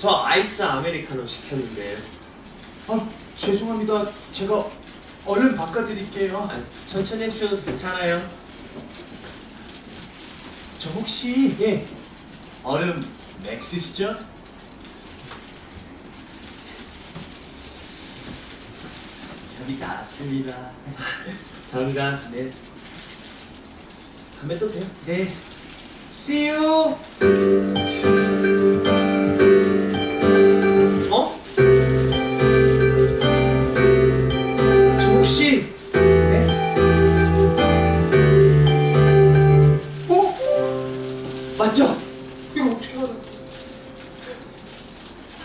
저 아이스 아메리카노 시켰는데요. 아, 죄송합니다. 제가 얼른 바꿔드릴게요. 아, 천천히 해주셔도 괜찮아요. 저 혹시 예 얼음 맥스시죠? 여기 나왔습니다. 감사합니다. 네, 담배 또 돼요? 네. See you. 맞죠? 이거 어떻게 알아?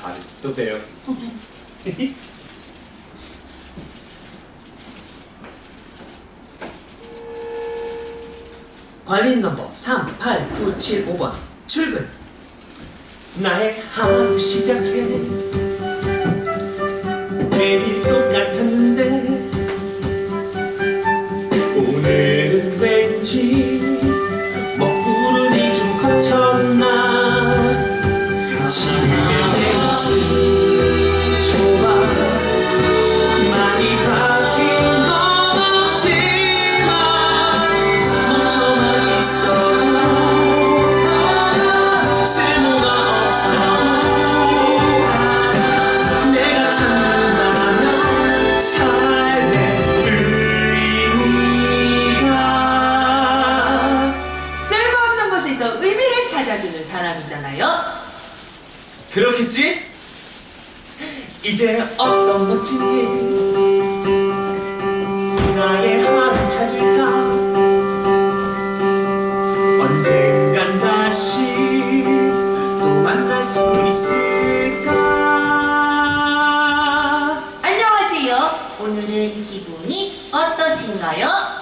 다리 또 돼요. 관리인 넘버 38975번 출근 나의 하루 시작해 매일 찾아주는 사람이잖아요. 그렇겠지? 이제 어떤 멋진 일 나의 하루 찾을까 언젠간 다시 또 만날 수 있을까 안녕하세요. 오늘은 기분이 어떠신가요?